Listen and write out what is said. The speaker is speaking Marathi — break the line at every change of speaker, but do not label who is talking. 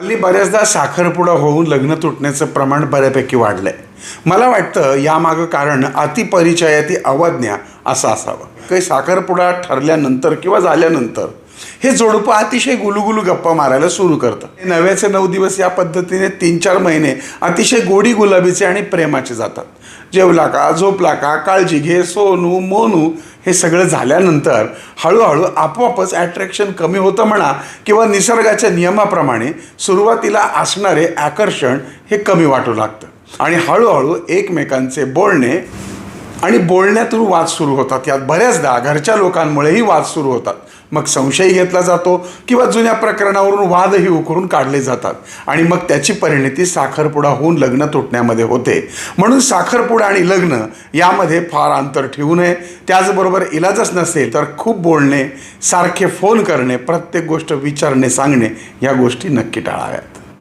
हल्ली बऱ्याचदा साखरपुडा होऊन लग्न तुटण्याचं प्रमाण बऱ्यापैकी वाढलंय. मला वाटतं यामागं कारण अतिपरिचयाती अवज्ञा असं असावं. काही साखरपुडा ठरल्यानंतर किंवा झाल्यानंतर हे जोडपं अतिशय गुलुगुलू गप्पा मारायला सुरू करतं नव्याचे नऊ दिवस या पद्धतीने तीन चार महिने अतिशय गोडी गुलाबीचे आणि प्रेमाचे जातात. जेवला का झोपला का काळजी घे सोनू मोनू हे सगळं झाल्यानंतर हळूहळू आपोआपच ॲट्रॅक्शन कमी होतं म्हणा किंवा निसर्गाच्या नियमाप्रमाणे सुरुवातीला असणारे आकर्षण हे कमी वाटू लागतं. आणि हळूहळू एकमेकांचे बोलणे आणि बोलण्यातून वाद सुरू होतात. यात बऱ्याचदा घरच्या लोकांमुळेही वाद सुरू होतात. मग संशय घेतला जातो किंवा जुन्या प्रकरणावरून वादही उकरून काढले जातात. आणि मग त्याची परिणती साखरपुडा होऊन लग्न तुटण्यामध्ये होते. म्हणून साखरपुडा आणि लग्न यामध्ये फार अंतर ठेवू नये. त्याचबरोबर इलाजच नसेल तर खूप बोलणे सारखे फोन करणे प्रत्येक गोष्ट विचारणे सांगणे या गोष्टी नक्की टाळाव्यात.